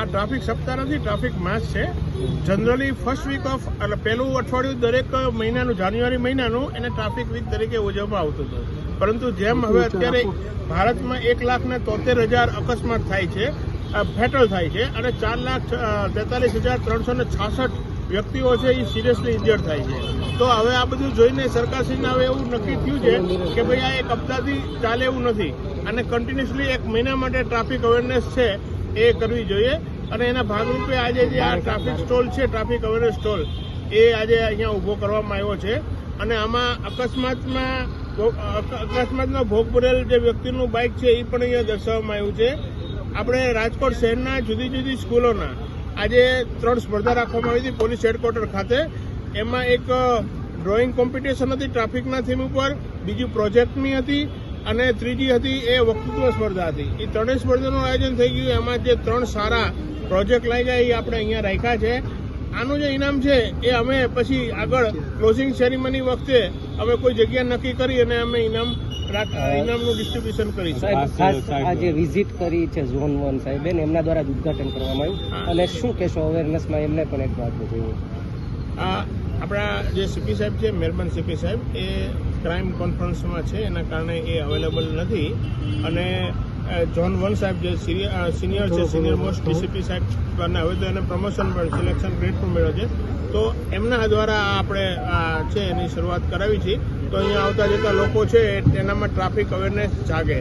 આ ટ્રાફિક સપ્તાહ નથી ટ્રાફિક માસ છે. જનરલી ફર્સ્ટ વીક ઓફ એટલે પહેલું અઠવાડિયું દરેક મહિનાનું જાન્યુઆરી મહિનાનું એને ટ્રાફિક વીક તરીકે ઉજવવામાં આવતું હતું. પરંતુ જેમ હવે અત્યારે ભારતમાં એક લાખ ને તોતેર હજાર અકસ્માત થાય છે ફેટલ થાય છે અને ચાર લાખ તેતાલીસ હજાર ત્રણસો ને છાસઠ વ્યક્તિઓ છે એ સિરિયસલી ઇન્જર્ડ થાય છે. તો હવે આ બધું જોઈને સરકારશ્રીને હવે એવું નક્કી થયું છે કે ભાઈ આ એક હપ્તાથી ચાલે એવું નથી. અને કન્ટિન્યુઅસલી એક મહિના માટે ટ્રાફિક અવેરનેસ છે એ કરવી જોઈએ. અને એના ભાગરૂપે આજે જે આ ટ્રાફિક સ્ટોલ છે, ટ્રાફિક અવેરનેસ સ્ટોલ, એ આજે અહીંયા ઊભો કરવામાં આવ્યો છે. અને આમાં અકસ્માતમાં અકસ્માતનો ભોગ બનેલ જે વ્યક્તિનું બાઇક છે, એ પણ અહીંયા દર્શાવવામાં આવ્યું છે. આપણે રાજકોટ શહેરના જુદી જુદી સ્કૂલોના આજે ત્રણ સ્પર્ધા રાખવામાં આવી હતી, પોલીસ હેડક્વાર્ટર ખાતે. એમાં એક ડ્રોઈંગ કોમ્પિટિશન હતી ટ્રાફિકના થીમ ઉપર, બીજી પ્રોજેક્ટની હતી અને ત્રીજી હતી એ વક્તૃત્વ સ્પર્ધા હતી. એ ત્રણેય સ્પર્ધાનું આયોજન થઈ ગયું. એમાં જે ત્રણ સારા પ્રોજેક્ટ લાગ્યા એ આપણે અહીંયા રાખ્યા છે. આનું જે ઇનામ છે એ અમે પછી આગળ ક્લોઝિંગ સેરેમની વખતે અમે કોઈ જગ્યા નક્કી કરી અને અમે ઇનામ ઇનામનું ડિસ્ટ્રીબ્યુશન કરી સાહેબ ખાસ આ જે વિઝિટ કરી છે ઝોન વન સાહેબે ને એમના દ્વારા ઉદઘાટન કરવામાં. આવ્યું. અને શું કહેશો અવેરનેસમાં એમને પણ એક વાત આ આપણા જે સીપી સાહેબ છે મહેરબાન સીપી સાહેબ એ ક્રાઇમ કોન્ફરન્સમાં છે. એના કારણે એ અવેલેબલ નથી. અને જોન વન સાહેબ જે સિનિયર છે સિનિયર મોસ્ટ ડીસીપી સાહેબ અને હવે તો એને પ્રમોશન પણ સિલેક્શન ગ્રેડ પણ મળ્યો છે. તો એમના દ્વારા આપણે આ છે એની શરૂઆત કરાવી છે. તો અહીંયા આવતા જતા લોકો છે એનામાં ટ્રાફિક અવેરનેસ જાગે.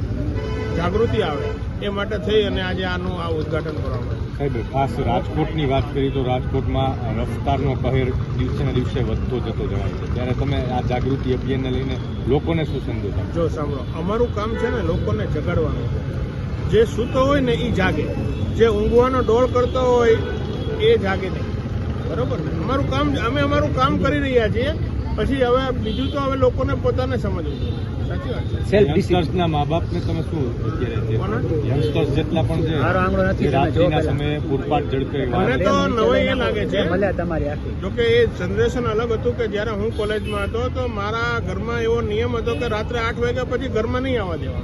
જાગૃતિ આવે એ માટે થઈ અને આજે આનું આ ઉદ્ઘાટન કરવામાં સાહેબ ખાસ રાજકોટની વાત કરી તો રાજકોટમાં રફતારનો કહેર દિવસે ને દિવસે વધતો જતો જવાય છે. ત્યારે તમે આ જાગૃતિ અભિયાનને લઈને લોકોને શું સંદેશ? જો સાંભળો અમારું કામ છે ને લોકોને જગાડવાનું છે. જે સૂતો હોય ને એ જાગે. જે ઊંઘવાનો ડોળ કરતો હોય એ જાગે નહીં. બરોબર ને? અમારું કામ અમે અમારું કામ કરી રહ્યા છીએ. પછી હવે બીજું તો હવે લોકોને પોતાને સમજવું જોઈએ સેલ્ફ યંગસ્ટર્સના મા બાપને તમે શું અત્યારે યંગસ્ટર્સ જેટલા પણ છે રાત્રિના સમયે પૂરપાટ ઝડપે મને તો નવાઈ એ લાગે છે. જોકે એ જનરેશન અલગ હતું કે જ્યારે હું કોલેજમાં હતો તો મારા ઘરમાં એવો નિયમ હતો કે રાત્રે આઠ વાગ્યા પછી ઘરમાં નહીં આવવા દેવા.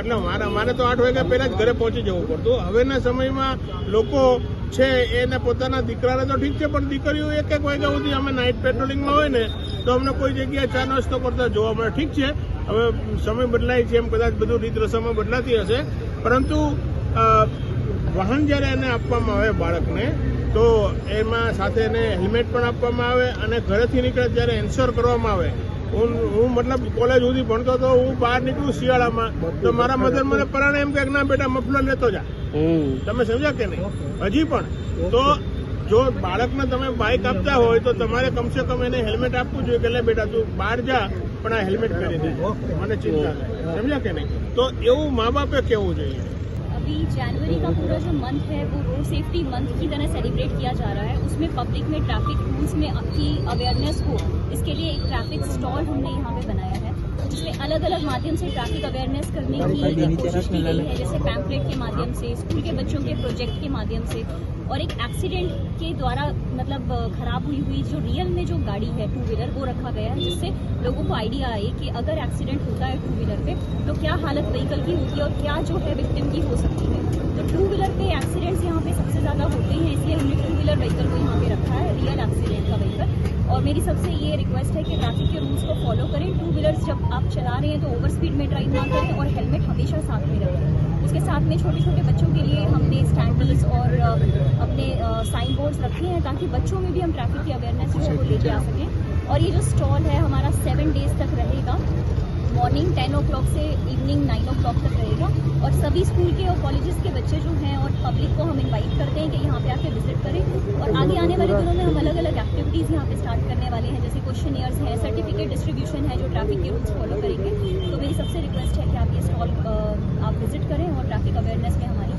એટલે મારા મારે તો આઠ વાગ્યા પહેલા જ ઘરે પહોંચી જવું પડતું. હવેના સમયમાં લોકો છે, એને પોતાના દીકરાને તો ઠીક છે, પણ દીકરીઓ એક એક વાગ્યા સુધી અમે નાઇટ પેટ્રોલિંગમાં હોય ને, તો અમને કોઈ જગ્યાએ ચા નાસ્તો કરતા જોવા મળે. ઠીક છે, હવે સમય બદલાય છે એમ કદાચ બધું રીત રસમો બદલાતી હશે. પરંતુ વાહન જ્યારે એને આપવામાં આવે બાળકને, તો એમાં સાથે એને હેલ્મેટ પણ આપવામાં આવે અને ઘરેથી નીકળે ત્યારે એન્શ્યોર કરવામાં આવે. હું હું મતલબ કોલેજ સુધી ભણતો તો હું બહાર નીકળું શિયાળામાં. તો મારા મધર મને પરાણે એમ કે ના બેટા મફલર લેતો જા. તમે સમજ્યા કે નહીં? હજી પણ. તો જો બાળકને તમે બાઇક આપતા હોય તો તમારે કમસે કમ એને હેલ્મેટ આપવું જોઈએ કે લે બેટા તું બહાર જા પણ આ હેલ્મેટ કરી દે મને ચિંતા સમજ્યા કે નહીં? તો એવું મા બાપે કહેવું જોઈએ. अभी जनवरी का पूरा जो मंथ है, वो रोड सेफ्टी मंथ की तरह सेलिब्रेट किया जा रहा है। उसमें पब्लिक में ट्रैफ़िक रूल्स में अपनी अवेयरनेस हो, इसके लिए एक ट्रैफ़िक स्टॉल हमने यहाँ पे बनाया है। जिसमें अलग अलग माध्यम से ट्रैफ़िक अवेयरनेस करने की कोशिश की गई है जैसे पैम्पलेट के माध्यम से स्कूल के बच्चों के प्रोजेक्ट के माध्यम से। और एक एक्सीडेंट के द्वारा मतलब खराब हुई हुई जो रियल में जो गाड़ी है टू व्हीलर वो रखा गया है जिससे लोगों को आइडिया आए कि अगर एक्सीडेंट होता है टू व्हीलर पे तो क्या हालत व्हीकल की होती है और क्या जो है विक्टिम की हो सकती है। तो टू व्हीलर पे एक्सीडेंट्स यहाँ पे सबसे ज़्यादा होते हैं इसलिए हमने टू व्हीलर व्हीकल को यहाँ पे रखा है रियल एक्सीडेंट का व्हीकल और मेरी सबसे ये रिक्वेस्ट है कि ट्रैफ़िक के रूल्स को फॉलो करें। टू व्हीलर्स जब आप चला रहे हैं तो ओवर स्पीड में ड्राइव ना करें और हेलमेट हमेशा साथ में रखें। उसके साथ में छोटे छोटे बच्चों के लिए हमने स्टैंडल्स और अपने साइन बोर्ड्स रखे हैं ताकि बच्चों में भी हम ट्रैफ़िक की अवेयरनेस को लेके आ सकें। और ये जो स्टॉल है हमारा सेवन डेज़ तक रहेगा। मॉर्निंग टेन ओ क्लॉक से इवनिंग नाइन ओ क्लॉक तक रहेगा। और सभी स्कूल के और कॉलेजेस के बच्चे जो हैं और पब्लिक को हम इनवाइट करते हैं कि यहाँ पे आके विज़िट करें। और आगे आने वाले दिनों में हम अलग अलग एक्टिविटीज़ यहाँ पे स्टार्ट करने वाले हैं, जैसे क्वेश्चन ईयर्स हैं सर्टिफिकेट डिस्ट्रीब्यूशन है जो ट्रैफ़िक के रूल्स फॉलो करेंगे। तो मेरी सबसे रिक्वेस्ट है कि आप ये स्टॉल आप विज़िट करें और ट्रैफ़िक अवेयरनेस में हमारी